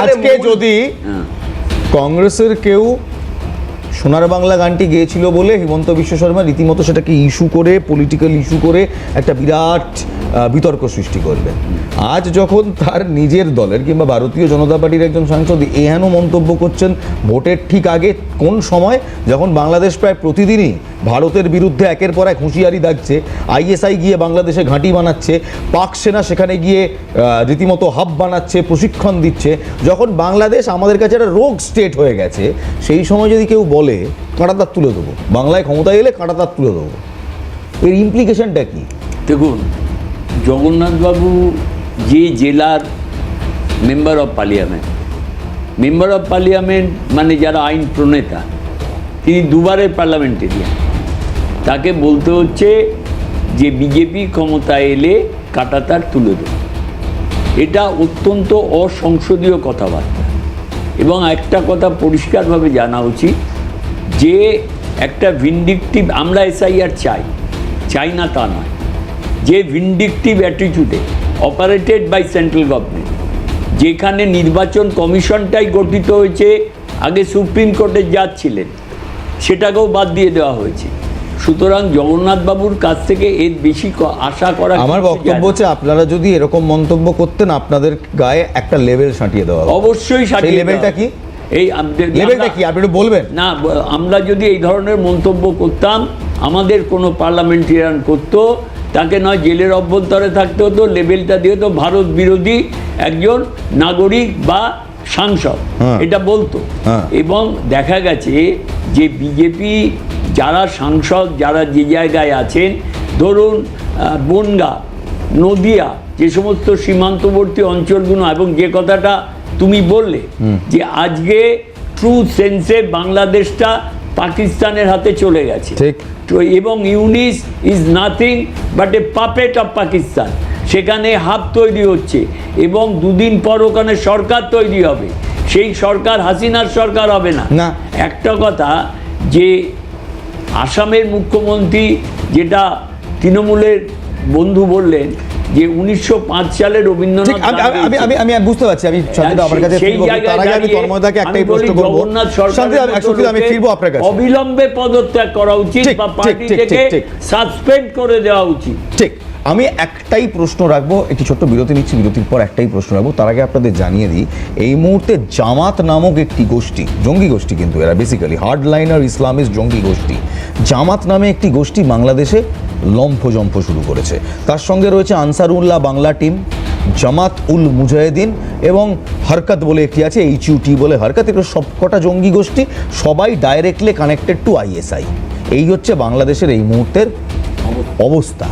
আজকে যদি। কংগ্রেসের কেউ সোনার বাংলা গানটি গেয়েছিল বলে হিমন্ত বিশ্ব শর্মা রীতিমতো সেটাকে ইস্যু করে পলিটিক্যাল ইস্যু করে একটা বিরাট বিতর্ক সৃষ্টি করবে। আজ যখন তার নিজের দলের কিংবা ভারতীয় জনতা পার্টির একজন সাংসদ এহেন মন্তব্য করছেন, ভোটের ঠিক আগে কোন সময়? যখন বাংলাদেশ প্রায় প্রতিদিনই ভারতের বিরুদ্ধে একের পর এক হুঁশিয়ারি দাগছে, আইএসআই গিয়ে বাংলাদেশে ঘাঁটি বানাচ্ছে, পাক সেনা সেখানে গিয়ে রীতিমতো হাব বানাচ্ছে, প্রশিক্ষণ দিচ্ছে, যখন বাংলাদেশ আমাদের কাছে একটা রোগ স্টেট হয়ে গেছে, সেই সময় যদি কেউ বলে, কাঁটাতার তুলে দেবো। বাংলায় ক্ষমতায় এলে কাঁটাতার তুলে দেবো। এর ইমপ্লিকেশনটা কি? দেখুন জগন্নাথবাবু যে জেলার member of parliament member of parliament মানে যারা আইন প্রণেতা, তিনি দুবারের পার্লামেন্টেরিয়ান তাকে বলতে হচ্ছে যে বিজেপি ক্ষমতায় এলে কাটাতার তুলে দেবে। এটা অত্যন্ত অসংসদীয় কথাবার্তা। এবং একটা কথা পরিষ্কারভাবে জানা উচিত, যে একটা ভিন্ডিকটিভ আমরা এসআইআর চাই চাই না তা নয়। যে ভিন্ডিকটিভ অ্যাটিটিউডে অপারেটেড বাই সেন্ট্রাল গভর্নমেন্ট যেখানে নির্বাচন কমিশনটাই গঠিত হয়েছে আগে সুপ্রিম কোর্টে যাচ্ছিলেন সেটাকেও বাদ দিয়ে দেওয়া হয়েছে। সুতরাং জগন্নাথবাবুর কাছ থেকে এর বেশি আশা করা আমার বক্তব্য হচ্ছে আপনারা যদি এরকম মন্তব্য করতেন আপনাদের গায়ে একটা লেভেল সাঁটিয়ে দেওয়া অবশ্যই সাজিয়ে লেভেলটা কি? এই লেভেলটা কি? আপনি একটু বলবেন। না আমরা যদি এই ধরনের মন্তব্য করতাম আমাদের কোনো পার্লামেন্টেরিয়ান করতো তাকে নয় জেলের অভ্যন্তরে থাকতে হতো লেভেলটা দিয়ে তো ভারত বিরোধী একজন নাগরিক বা সাংসদ হ্যাঁ। এটা বলতো হ্যাঁ। এবং দেখা গেছে যে বিজেপি যারা সাংসদ যারা যে জায়গায় আছেন ধরুন বনগা নদিয়া যে সমস্ত সীমান্তবর্তী অঞ্চলগুলো এবং যে কথাটা তুমি বললে যে আজকে ট্রু সেন্সে বাংলাদেশটা পাকিস্তানের হাতে চলে গেছে ঠিক। তো এবং Yunus is nothing but a puppet of Pakistan সেখানে হাব তৈরি হচ্ছে এবং দুদিন পর ওখানে সরকার তৈরি হবে সেই সরকার হাসিনার সরকার হবে না না। একটা কথা যে আসামের মুখ্যমন্ত্রী যেটা তৃণমূলের বন্ধু বললেন যে উনিশশো পাঁচ সালে রবীন্দ্রনাথ আমি আমি- আমি বুঝতে পারছি আমি শান্তিদা আপনার কাছে তার আগে আমি তন্ময়দাকে একটাই প্রশ্ন শান্তিদা আমি- মতো আমি ফিরবো আপনার কাছে। অবিলম্বে পদত্যাগ করা উচিত বা পার্টি থেকে। সাসপেন্ড করে দেওয়া উচিত। ঠিক। আমি একটাই প্রশ্ন রাখব, একটি ছোট্ট বিরতি নিচ্ছি, বিরতির পর একটাই প্রশ্ন রাখব। তার আগে আপনাদের জানিয়ে দিই, এই মুহূর্তে জামাত নামক একটি গোষ্ঠী, জঙ্গি গোষ্ঠী কিন্তু এরা বেসিক্যালি হার্ডলাইনার ইসলামিস্ট জঙ্গি গোষ্ঠী, জামাত নামে একটি গোষ্ঠী বাংলাদেশে লম্ফজম্ফ শুরু করেছে। তার সঙ্গে রয়েছে আনসারুল্লাহ বাংলা টিম, জামাত উল মুজাহিদিন এবং হরকত বলে একটি আছে এইচ ইউটি বলে। হরকত এগুলো সবকটা জঙ্গি গোষ্ঠী, সবাই ডাইরেক্টলি কানেক্টেড টু আইএসআই এই হচ্ছে বাংলাদেশের এই মুহূর্তের অবস্থা।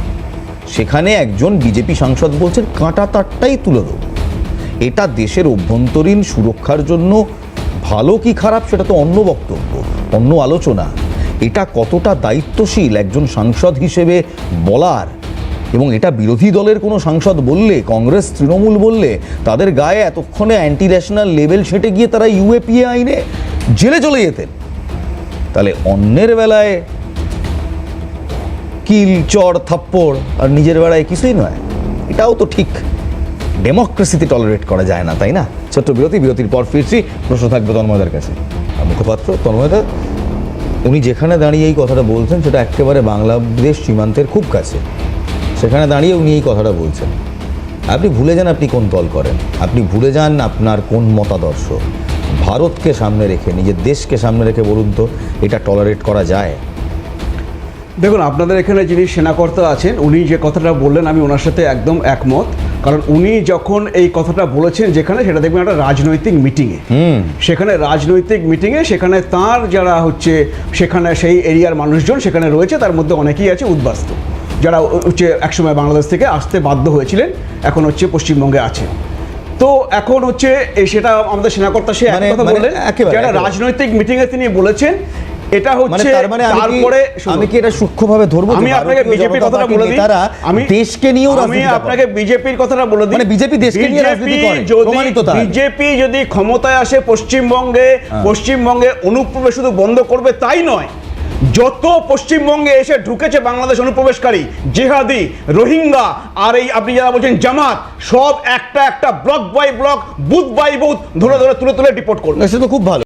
সেখানে একজন বিজেপি সাংসদ বলছেন, কাঁটা তারটাই তুলে দেবো। এটা দেশের অভ্যন্তরীণ সুরক্ষার জন্য ভালো কি খারাপ সেটা তো অন্য বক্তব্য, অন্য আলোচনা। এটা কতটা দায়িত্বশীল একজন সাংসদ হিসেবে বলার? এবং এটা বিরোধী দলের কোনো সাংসদ বললে, কংগ্রেস, তৃণমূল বললে, তাদের গায়ে এতক্ষণে অ্যান্টি ন্যাশনাল লেভেল সেটে গিয়ে তারা ইউএপিএ আইনে জেলে চলে যেতেন। তাহলে অন্যের বেলায় কিল চড় থাপ্পড়, আর নিজের বেড়ায় কিছুই নয়। এটাও তো ঠিক। ডেমোক্রেসিতে টলারেট করা যায় না, তাই না? ছোট্ট বিরতি, বিরতির পর ফিরছি। প্রশ্ন থাকবে তন্ময়দার কাছে। মুখপাত্র তন্ময়দা উনি যেখানে দাঁড়িয়ে এই কথাটা বলছেন, সেটা একেবারে বাংলাদেশ সীমান্তের খুব কাছে। সেখানে দাঁড়িয়ে উনি এই কথাটা বলছেন। আপনি ভুলে যান আপনি কোন দল করেন। আপনি ভুলে যান আপনার কোন মতাদর্শ। ভারতকে সামনে রেখে, নিজের দেশকে সামনে রেখে বলুন তো, এটা টলারেট করা যায়? দেখুন আপনাদের এখানে যিনি সেনাকর্তা আছেন উনি যে কথাটা বললেন আমি ওনার সাথে একদম একমত। কারণ উনি যখন এই কথাটা বলেছেন যেখানে সেটা দেখবেন একটা রাজনৈতিক মিটিংয়ে। হুম। সেখানে রাজনৈতিক মিটিংয়ে সেখানে তার যারা হচ্ছে সেখানে সেই এরিয়ার মানুষজন সেখানে রয়েছে তার মধ্যে অনেকেই আছে উদ্বাস্ত। যারা হচ্ছে একসময় বাংলাদেশ থেকে আসতে বাধ্য হয়েছিলেন এখন হচ্ছে পশ্চিমবঙ্গে আছে তো এখন হচ্ছে সেটা আমাদের সেনাকর্তা সে এক মানে- কথা মানে বললেন যারা রাজনৈতিক মিটিংয়ে তিনি বলেছেন এটা মানে হচ্ছে তার মানে তারপরে। আমি কি এটা সূক্ষ্মভাবে ধরবো আমি আপনাকে বিজেপির কথাটা বলে দিই নেতারা আমি দেশকে নিয়েও আমি আপনাকে বিজেপির কথাটা বলে দিই মানে BJP দেশকে নিয়ে রাজনীতি করে, প্রমাণিত তার। বিজেপি যদি ক্ষমতায় আসে পশ্চিমবঙ্গে হ্যাঁ। পশ্চিমবঙ্গে অনুপ্রবেশ শুধু বন্ধ করবে তাই নয় যত পশ্চিমবঙ্গে এসে ঢুকেছে বাংলাদেশ অনুপ্রবেশকারী জেহাদি রোহিঙ্গা আর এই আপনি যারা বলছেন জামাত সব একটা একটা block by block booth by booth ধরে ধরে তুলে তুলে ডিপোর্ট করবে সে তো খুব ভালো